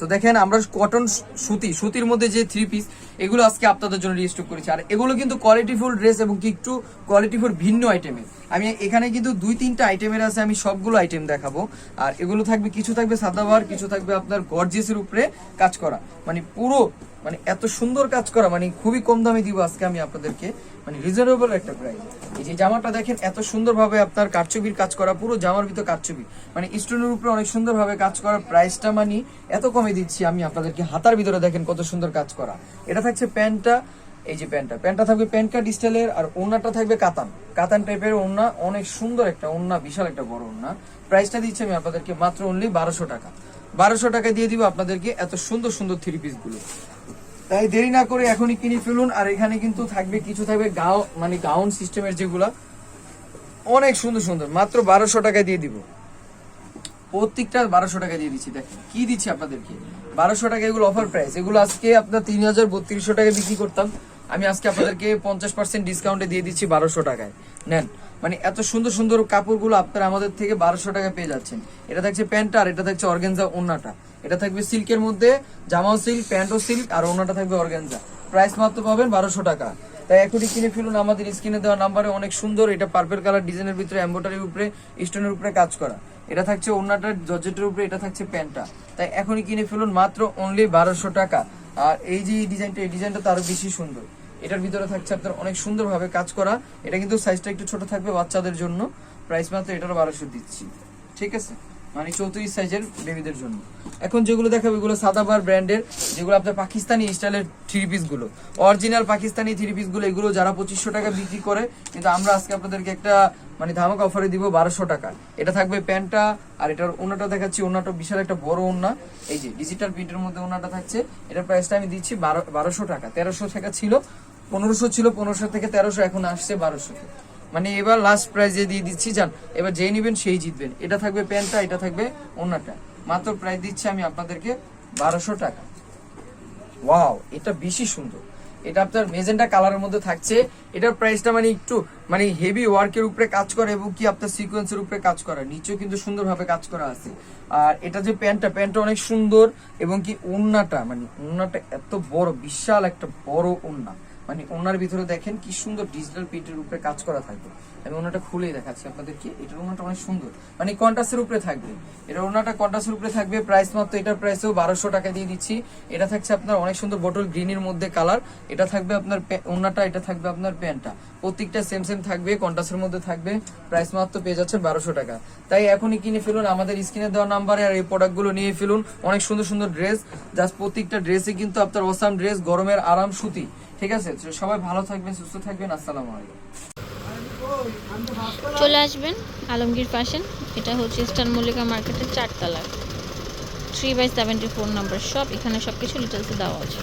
তো দেখেন, আমরা কটন সুতি, সুতির মধ্যে যে থ্রি পিস এগুলো আজকে আপনাদের জন্য রিস্টক করেছি। আর এগুলো কিন্তু কোয়ালিটিফুল ড্রেস এবং কি একটু কোয়ালিটিফুল ভিন্ন আইটেমের আমি এখানে কিন্তু দুই, তিনটা আইটেমের আছে, আমি সবগুলো আইটেম দেখাবো। আর এগুলো থাকবে, কিছু থাকবে সাদাবার কিছু থাকবে আপনার গর্জিয়াসের উপরে কাজ করা। মানে পুরো মানে এত সুন্দর কাজ করা মানে খুবই কম দামে দিব আজকে আমি আপনাদেরকে। মানে রিজনেবল একটা প্রাইস এই যে জামাটা দেখেন, এত সুন্দরভাবে আপনার কারচুপির কাজ করা, পুরো জামার ভিতর কারচুপি। মানে স্টোনের উপরে অনেক সুন্দরভাবে কাজ করা প্রাইসটা মানে এত কমে দিচ্ছি আমি আপনাদেরকে। হাতার ভিতরে দেখেন কত সুন্দর কাজ করা। এটা থাকছে প্যান্টটা এই যে প্যান্টটা প্যান্টটা থাকবে প্যান্ট কাট স্টাইলের আর ওড়নাটা থাকবে কাতান। কাতান টাইপের ওড়না অনেক সুন্দর একটা ওড়না বিশাল একটা বড় ওড়না প্রাইসটা দিচ্ছি আমি আপনাদেরকে মাত্র অনলি বারোশো টাকা। বারোশো টাকা দিয়ে দিব আপনাদেরকে এত সুন্দর সুন্দর থ্রি পিসগুলো। তাই দেরি না করে এখনই কিনে ফেলুন, আর এখানে কিন্তু থাকবে, কিছু থাকবে গাও মানে গাউন সিস্টেমের যেগুলা। অনেক সুন্দর সুন্দর, মাত্র বারোশো টাকা দিয়ে দিব। প্রত্যেকটা বারোশো টাকা দিয়ে দিচ্ছি, দেখেন, কি দিচ্ছি আপনাদেরকে? বারোশো টাকা এগুলো অফার প্রাইস এগুলো আজকে আপনার তিন হাজার বত্রিশশো টাকা বিক্রি করতাম। আমি আজকে আপনাদেরকে পঞ্চাশ পার্সেন্ট ডিসকাউন্টে দিয়ে দিচ্ছি বারোশো টাকায়। নেন। মানে এত সুন্দর সুন্দর কাপড়গুলো আপনারা আমাদের থেকে বারোশো টাকা পেয়ে যাচ্ছেন। এটা থাকছে প্যান্ট আর এটা থাকছে অর্গেনজা ওনাটা এটা থাকবে সিল্কের মধ্যে জামাও সিল্ক, প্যান্টও সিল্ক আর ওনাটা থাকবে অর্গেনজা। প্রাইস মাত্র পাবেন বারোশো টাকা। তাই এখনই কিনে ফেলুন আমাদের স্ক্রিনে দেওয়া নাম্বারে, অনেক সুন্দর। এটা পার্পেল কালার ডিজাইনের ভিতরে এম্বোটারির উপরে স্টোনের উপরে কাজ করা। এটা থাকছে ওনাটার জর্জেটের উপরে এটা থাকছে প্যান্টটা। তাই এখনই কিনে ফেলুন মাত্র অনলি বারোশো টাকা। আর এই যে ডিজাইনটা এই ডিজাইনটা তো আরও বেশি সুন্দর। এটার ভিতরে থাকছে আপনার অনেক সুন্দরভাবে কাজ করা। এটা কিন্তু সাইজটা একটু ছোট থাকবে বাচ্চাদের জন্য। প্রাইস মাত্র এটারও বারোশো দিচ্ছি। ঠিক আছে? মানে চৌত্রিশ সাইজের বেবিদের জন্য। এখন যেগুলো দেখাবো, এগুলো সাদাবার ব্র্যান্ডের যেগুলো আপনার পাকিস্তানি স্টাইলের থ্রি পিসগুলো। অরিজিনাল পাকিস্তানি থ্রি পিসগুলো, এগুলো যারা পঁচিশশো টাকা বিক্রি করে, কিন্তু আমরা আজকে আপনাদেরকে একটা মানে ধামক অফারে দিব বারোশো টাকা। এটা থাকবে প্যান্টটা, আর এটার ওনাটা দেখাচ্ছি। ওনাটা বিশাল একটা বড় ওনা এই যে ডিজিটাল প্রিন্টের মধ্যে ওনাটা থাকছে। এটার প্রাইসটা আমি দিচ্ছি বারো, বারোশো টাকা। তেরোশো টাকা ছিল। পনেরোশো ছিল, পনেরোশো থেকে তেরোশো, এখন আসছে বারোশো মানে এবার লাস্ট প্রাইজে দিয়ে দিচ্ছি যান এবার যে নিবেন সেই জিতবেন। এটা থাকবে প্যান্টটা, এটা থাকবে ওনাটা মাত্র প্রাইস দিচ্ছি আমি আপনাদেরকে বারোশো টাকা। ওয়াও এটা বেশি সুন্দর। এটা আপনার মেজেন্টা কালারের মধ্যে থাকছে। এটার প্রাইসটা মানে একটু মানে হেভি ওয়ার্কের উপরে কাজ করে এবং কি আপনার সিকোয়েন্সের উপরে কাজ করা। নিচেও কিন্তু সুন্দরভাবে কাজ করা আছে। আর এটা যে প্যান্টটা প্যান্টটা অনেক সুন্দর এবং কি ওন্নাটা মানে ওন্নাটা এত বড়, বিশাল একটা বড় ওন্না মানে ওনার ভিতরে দেখেন কি সুন্দর ডিজিটাল প্রিন্টের উপরে কাজ করা থাকবে। আমি ওনাটা খুলেই দেখাচ্ছি আপনাদেরকে। এটার ওনাটা অনেক সুন্দর। মানে কন্টাসের উপরে থাকবে। এটা ওনাটা কন্টাসের উপরে থাকবে। প্রাইস মাত্র এটার প্রাইসেও বারোশো টাকা দিয়ে দিচ্ছি। এটা থাকছে আপনার অনেক সুন্দর বটল গ্রিনের মধ্যে কালার এটা থাকবে আপনার ওনাটা, এটা থাকবে আপনার প্যান্টটা প্রত্যেকটা সেম সেম থাকবে কন্টাসের মধ্যে থাকবে। প্রাইস মাত্র পেয়ে যাচ্ছেন বারোশো টাকা। তাই এখনই কিনে ফেলুন, আমাদের স্ক্রিনে দেওয়া নাম্বারে আর এই প্রোডাক্টগুলো নিয়ে ফেলুন। অনেক সুন্দর সুন্দর ড্রেস জাস্ট প্রত্যেকটা ড্রেসই কিন্তু আপনার ওসাম ড্রেস গরমের আরাম সুতি। ঠিক আছে? সবাই ভালো থাকবেন, সুস্থ থাকবেন, আসসালামু আলাইকুম। চলে আসবেন আলমগীর পাশেন এটা হচ্ছে ইস্টার্ন মল্লিকা মার্কেটের চারতলা। Three by seventy four number সব এখানে সব কিছু ডিটেলসে দেওয়া আছে।